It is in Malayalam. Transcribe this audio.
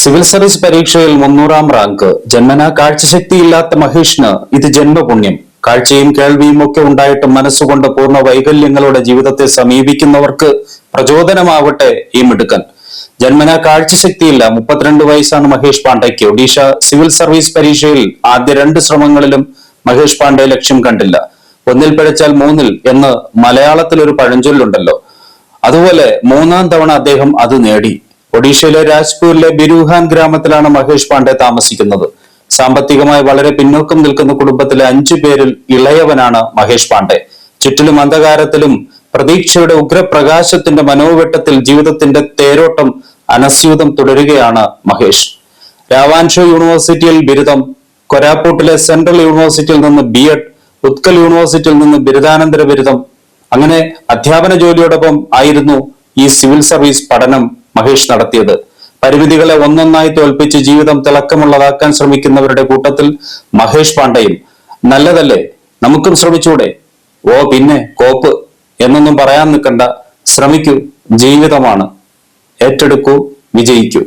സിവിൽ സർവീസ് പരീക്ഷയിൽ മുന്നൂറാം റാങ്ക്. ജന്മന കാഴ്ചശക്തിയില്ലാത്ത മഹേഷിന് ഇത് ജന്മപുണ്യം. കാഴ്ചയും കേൾവിയും ഒക്കെ ഉണ്ടായിട്ടും മനസ്സുകൊണ്ട് പൂർണ വൈകല്യങ്ങളുടെ ജീവിതത്തെ സമീപിക്കുന്നവർക്ക് പ്രചോദനമാവട്ടെ ഈ മിടുക്കൻ. ജന്മന കാഴ്ചശക്തിയില്ല. മുപ്പത്തിരണ്ട് വയസ്സാണ് മഹേഷ് പാണ്ഡയ്ക്ക്. ഒഡീഷ സിവിൽ സർവീസ് പരീക്ഷയിൽ ആദ്യ രണ്ട് ശ്രമങ്ങളിലും മഹേഷ് പാണ്ഡെ ലക്ഷ്യം കണ്ടില്ല. ഒന്നിൽ പിഴച്ചാൽ മൂന്നിൽ എന്ന് മലയാളത്തിൽ ഒരു പഴഞ്ചൊല്ലുണ്ടല്ലോ. അതുപോലെ മൂന്നാം തവണ അദ്ദേഹം അത് നേടി. ഒഡീഷയിലെ രാജ്പൂരിലെ ബിരുഹാൻ ഗ്രാമത്തിലാണ് മഹേഷ് പാണ്ഡെ താമസിക്കുന്നത്. സാമ്പത്തികമായി വളരെ പിന്നോക്കം നിൽക്കുന്ന കുടുംബത്തിലെ അഞ്ചു പേരിൽ ഇളയവനാണ് മഹേഷ് പാണ്ഡെ. ചുറ്റിലും അന്ധകാരത്തിലും പ്രതീക്ഷയുടെ ഉഗ്രപ്രകാശത്തിന്റെ മനോവെട്ടത്തിൽ ജീവിതത്തിന്റെ തേരോട്ടം അനസ്യൂതം തുടരുകയാണ് മഹേഷ്. രാവാൻഷോ യൂണിവേഴ്സിറ്റിയിൽ ബിരുദം കൊരാപ്പൂട്ടിലെ സെൻട്രൽ യൂണിവേഴ്സിറ്റിയിൽ നിന്ന് ബി എഡ് ഉത്കൽ യൂണിവേഴ്സിറ്റിയിൽ നിന്ന് ബിരുദാനന്തര ബിരുദം. അങ്ങനെ അധ്യാപന ജോലിയോടൊപ്പം ആയിരുന്നു ഈ സിവിൽ സർവീസ് പഠനം മഹേഷ് നടത്തിയത്. പരിമിതികളെ ഒന്നൊന്നായി തോൽപ്പിച്ച് ജീവിതം തിളക്കമുള്ളതാക്കാൻ ശ്രമിക്കുന്നവരുടെ കൂട്ടത്തിൽ മഹേഷ് പാണ്ഡെയും നല്ലതല്ലേ നമുക്കും ശ്രമിച്ചൂടെ? ഓ പിന്നെ കോപ്പ്. എന്നൊന്നും പറയാൻ നിൽക്കണ്ട. ശ്രമിക്കൂ ജീവിതമാണ്. ഏറ്റെടുക്കൂ വിജയിക്കൂ.